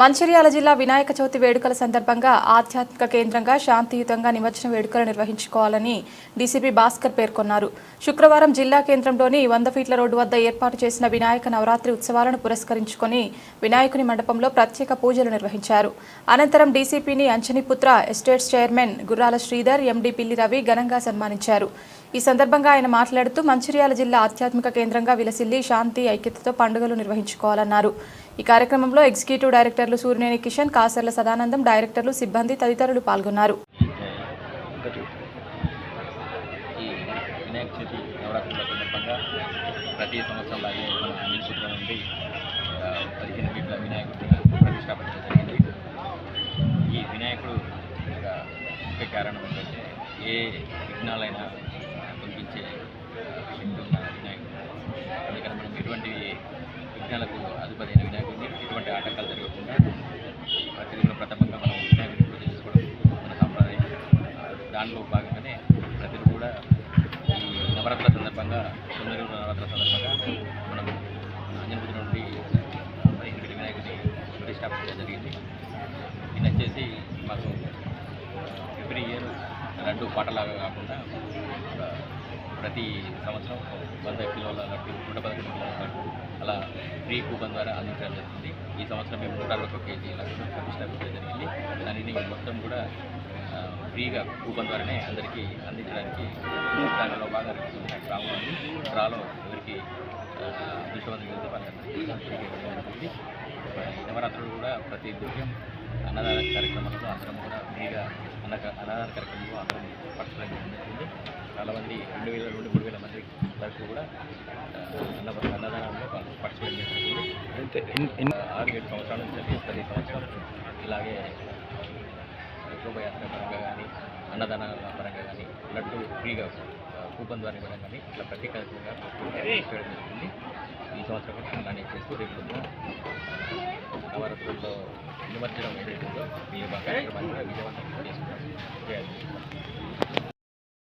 మంచిర్యాల జిల్లా వినాయక చవితి వేడుకల సందర్భంగా ఆధ్యాత్మిక కేంద్రంగా శాంతియుతంగా నిమజ్జన వేడుకలు నిర్వహించుకోవాలని డీసీపీ భాస్కర్ పేర్కొన్నారు. శుక్రవారం జిల్లా కేంద్రంలోని వంద ఫీట్ల రోడ్డు వద్ద ఏర్పాటు చేసిన వినాయక నవరాత్రి ఉత్సవాలను పురస్కరించుకొని వినాయకుని మండపంలో ప్రత్యేక పూజలు నిర్వహించారు. అనంతరం డీసీపీని అంచనిపుత్ర ఎస్టేట్స్ చైర్మన్ గుర్రాల శ్రీధర్ ఎండీ పిల్లి రవి ఘనంగా సన్మానించారు. ఈ సందర్భంగా ఆయన మాట్లాడుతూ మంచిర్యాల జిల్లా ఆధ్యాత్మిక కేంద్రంగా విలసిల్లి శాంతి ఐక్యతతో పండుగలు నిర్వహించుకోవాలన్నారు. ఈ కార్యక్రమంలో ఎగ్జిక్యూటివ్ డైరెక్టర్లు సూర్యనేని కిషన్ కాసర్ల సదానందం డైరెక్టర్లు సిబ్బంది తదితరులు పాల్గొన్నారు. ప్రతి సంవత్సరం లాగే మన నుండి పదిహేను ఫీట్ల జరిగింది. ఈ వినాయకుడు ముఖ్య కారణం ఏంటంటే ఏ విఘ్నాలైనా తొలగించే శక్తి ఉన్న వినాయకుడు. అందుకని మనం ఎటువంటి విఘ్నాలకు దానిలో భాగంగానే ప్రజలు కూడా ఈ నవరాత్రుల సందర్భంగా తొమ్మిది నవరాత్రుల సందర్భంగా మనం అంజనపతి నుండి పదిహేను వినాయకుడిని ప్రతిష్టాపించడం జరిగింది. ఇది వచ్చేసి మాకు ఎవ్రీ ఇయర్ లడ్డు పాటలాగా కాకుండా ప్రతి సంవత్సరం వంద కిలోల లడ్డు నూట పదకొండు కిలోల లడ్డు అలా ఫ్రీ కూపన్ ద్వారా అందించడం జరుగుతుంది. ఈ సంవత్సరం మేము నూట అరవై ఒక్క కేజీ లడ్డు ప్రతిష్టాపించడం జరిగింది. దానిని మొత్తం కూడా ఫ్రీగా కూపన్ ద్వారానే అందరికీ అందించడానికి దానిలో బాగా ఉంది డ్రాలో ఎవరికి వాళ్ళందరికీ జరుగుతుంది ఈ నవరాత్రులు కూడా ప్రతి దివ్యం అన్నదాన కార్యక్రమంలో అందరం కూడా ఫ్రీగా అన్న అన్నదాన కార్యక్రమంలో అందరం చేయడం జరుగుతుంది చాలామంది రెండు వేల నుండి మూడు వేల మంది వరకు కూడా అన్న అన్నదానంలో పార్టిసిపేట్ చేస్తుంది ఆరు ఏడు సంవత్సరాల నుంచి ప్రతి సంవత్సరం ఇలాగే శోభయాత్ర పరంగా కానీ అన్నదానాల పరంగా కానీ లడ్డు ఫ్రీగా కూపన్ ద్వారా ఇవ్వడం కానీ ఇట్లా ప్రత్యేకంగా చేయడం జరుగుతుంది ఈ సంవత్సరం కూడా అలానే చేస్తూ రేపు నవరాత్రుల్లో నిమజ్జనం ఏదైతే ఉందో ఈ కార్యక్రమాన్ని కూడా విజయవంతంగా చేసుకుంటాం.